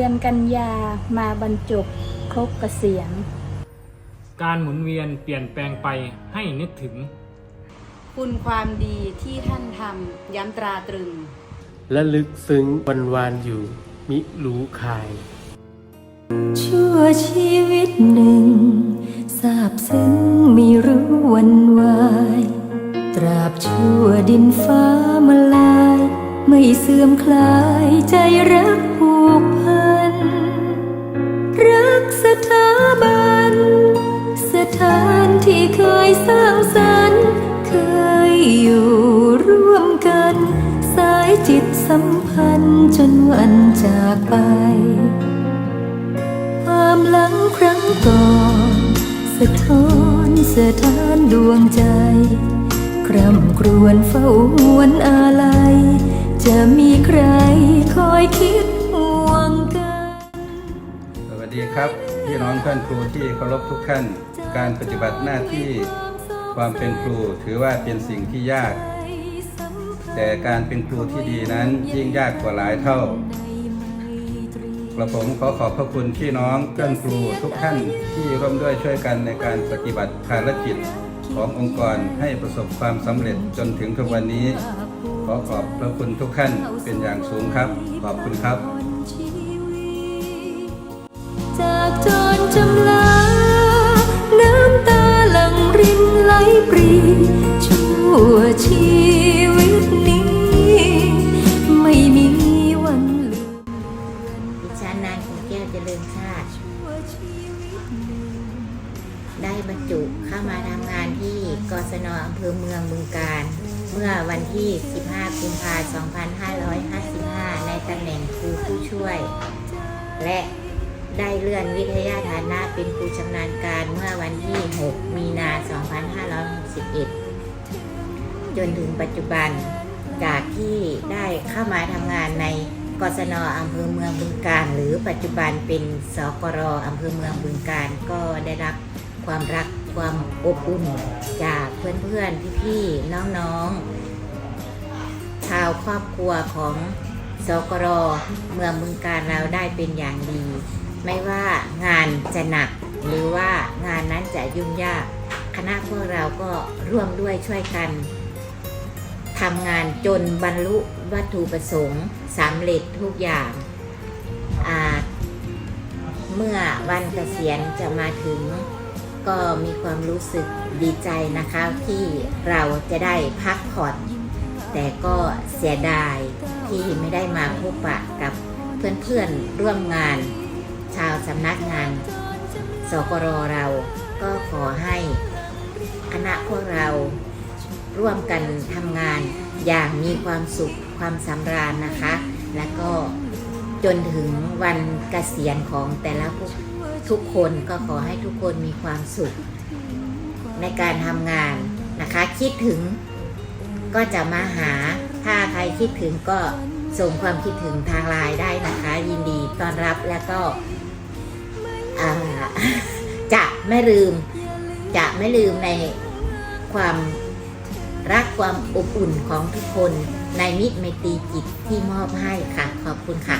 เดือนกันยามาบรรจบครบเกษียณการหมุนเวียนเปลี่ยนแปลงไปให้นึกถึง คุณความดีที่ท่านทำย้ำตราตรึง และลึกซึ้งวันวานอยู่ มิรู้คาย ชั่วชีวิตหนึ่งทราบซึ้งไม่รู้วันวาย ตราบชั่วดินฟ้ามาลาย ไม่เสื่อมคลายใจรักผูกพัน รักสถาบัน สถานที่เคยสร้างสรรค์เคยอยู่ร่วมกัน สายจิตสัมพันธ์จนวันจากไป ความหลังครั้งก่อนสะท้อนสะท้านดวงใจคร่ำครวญเฝ้าหวนอาลัยจะมีใครคอยคิด ดีครับพี่น้องเพื่อนครูที่เคารพทุกท่าน การปฏิบัติหน้าที่ความเป็นครูถือว่าเป็นสิ่งที่ยาก แต่การเป็นครูที่ดีนั้นยิ่งยากกว่าหลายเท่ากระผมขอขอบพระคุณพี่น้องเพื่อนครูทุกท่านที่ร่วมด้วยช่วยกันในการปฏิบัติภารกิจขององค์กรให้ประสบความสำเร็จจนถึงทุกวันนี้ ขอขอบพระคุณทุกท่านเป็นอย่างสูงครับ ขอบคุณครับ จากจรจำลา น้ำตาหลั่งรินไหลปรีชั่วชีวิตนี้ ไม่มีวันลืมดิฉันนางแก้วเจริญชาติ ชั่วชีวิตหนึ่งได้บรรจุเข้ามาทำงานที่กศนอำเภอเมืองบึงการ เมื่อวันที่ 15 กุมภาพันธ์ 2555 ในตำแหน่งครูผู้ช่วย และ ได้เลื่อนวิทยาฐานะเป็นครูชำนาญการเมื่อวันที่ 6 มีนา 2561 จนถึงปัจจุบัน จากที่ได้เข้ามาทำงานในกศนอำเภอเมืองบึงการ หรือปัจจุบันเป็นสกรอำเภอเมืองบึงการก็ได้รับความรักความอบอุ่นจากเพื่อนๆ พี่ๆ น้องๆ ชาวครอบครัวของสกรเมืองบึงการเราได้เป็นอย่างดี ไม่ว่างานจะหนัก หรือว่างานนั้นจะยุ่งยาก คณะพวกเราก็ร่วมด้วยช่วยกันทำงานจนบรรลุวัตถุประสงค์สำเร็จทุกอย่างาเมื่อวันเกษียณจะมาถึง ก็มีความรู้สึกดีใจนะคะที่เราจะได้พักผ่อนแต่ก็เสียดายที่ไม่ได้มาพบปะกับเพื่อนๆร่วมงาน ชาวสำนักงาน สกรเราก็ขอให้คณะพวกเราร่วมกันทำงานอย่างมีความสุขความสำราญนะคะ แล้วก็จนถึงวันเกษียณของแต่ละทุกคนก็ขอให้ทุกคนมีความสุข ในการทำงานนะคะ คิดถึงก็จะมาหาถ้าใครคิดถึงก็ส่งความคิดถึงทางไลน์ได้นะคะยินดี ต้อนรับแล้วก็จะไม่ลืม จะไม่ลืมในความรักความอบอุ่นของทุกคนในมิตรไมตรีจิตที่มอบให้ค่ะ ขอบคุณค่ะ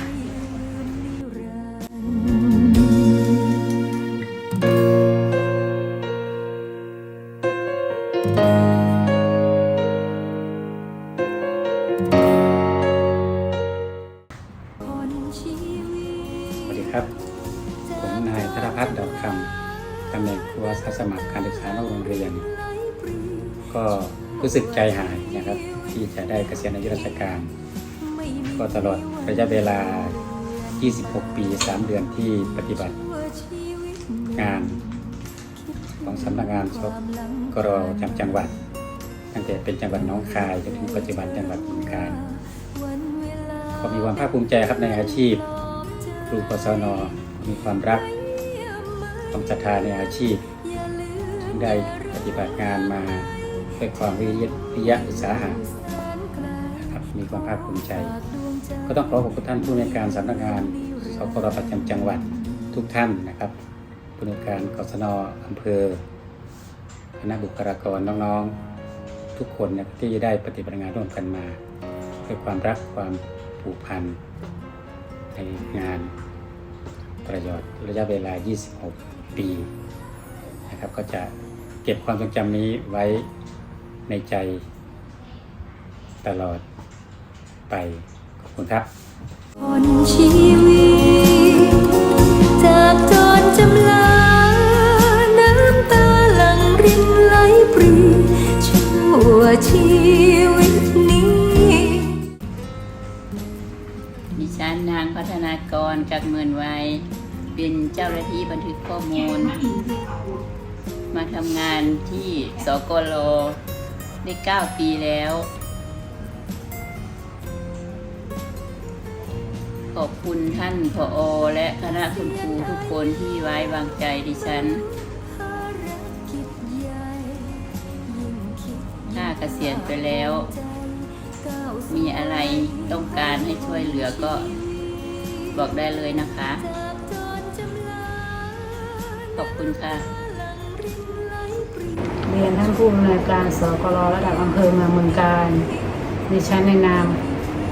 ครับ ผมนายธนพัฒน์ดอกคำตำแหน่งครูอาสาสมัครการศึกษานอกโรงเรียน ก็รู้สึกใจหายนะครับ ที่จะได้เกษียณอายุราชการ ก็ตลอดระยะเวลา 26 ปี 3 เดือนที่ปฏิบัติงานของสำนักงานสกรจำจังหวัด ตั้งแต่เป็นจังหวัดน้องคายจนถึงปัจจุบันจังหวัดบึงกาฬก็มีความภาคภูมิใจครับในอาชีพ ครูกศนมีความรักความศรัทธาในอาชีพซึ่งได้ปฏิบัติงานมาด้วยความวิริยะอุตสาหะนะครับมีความภาคภูมิใจ ก็ต้องขอขอบคุณท่านผู้ในการสำนักงานสกรประจำจังหวัดทุกท่านนะครับผู้ในวยการกศนอำเภอคณะบุคลากรน้องๆ ทุกคนนะที่ได้ปฏิบัติงานร่วมกันมาด้วยความรักความผูกพัน ในงานตลอดระยะเวลา 26 ปีนะครับก็จะเก็บความทรงจำนี้ไว้ในใจตลอดไป ขอบคุณครับคนชีวิตจากจรจำลา น้ำตาหลังรินไหลปรีชั่วชีากรจากเมือนวัยเป็นเจ้าหน้าที่บันทึกข้อมูล มาทำงานที่สกลได้ 9 ปีแล้ว ขอบคุณท่านผอ และคณะคุณครูทุกคนที่ไว้วางใจดิฉันถ้าเกษียณไปแล้ว มีอะไรต้องการให้ช่วยเหลือก็ บอกได้เลยนะคะ ขอบคุณค่ะ เรียนท่านผู้อำนวยการสกรระดับอำเภอเมืองเมืองการดิฉันในนาม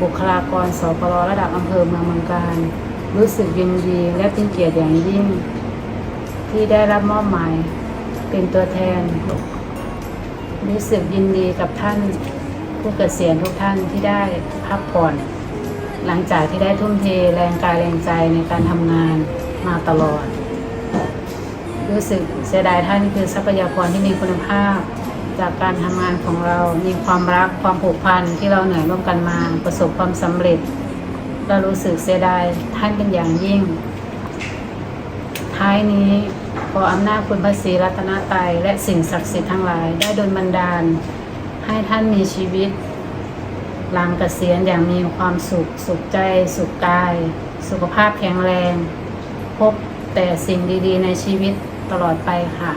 บุคลากรสกรระดับอำเภอเมืองเมืองการ รู้สึกยินดีและเป็นเกียรติอย่างยิ่ง ที่ได้รับมอบหมายเป็นตัวแทน รู้สึกยินดีกับท่านผู้เกษียณทุกท่านที่ได้พักผ่อน หลังจากที่ได้ทุ่มเทแรงกายแรงใจในการทำงานมาตลอด รู้สึกเสียดายท่านคือทรัพยากรที่มีคุณภาพ จากการทำงานของเรามีความรักความผูกพันที่เราเหนื่อยร่วมกันมาประสบความสำเร็จ เรารู้สึกเสียดายท่านเป็นอย่างยิ่ง ท้ายนี้ขออำนาจคุณพระศรีรัตนตรัยและสิ่งศักดิ์สิทธิ์ทั้งหลายได้ดลบันดาล ให้ท่านมีชีวิต หลังเกษียณอย่างมีความสุข สุขใจ สุขกาย สุขภาพแข็งแรง พบแต่สิ่งดีๆในชีวิตตลอดไปค่ะ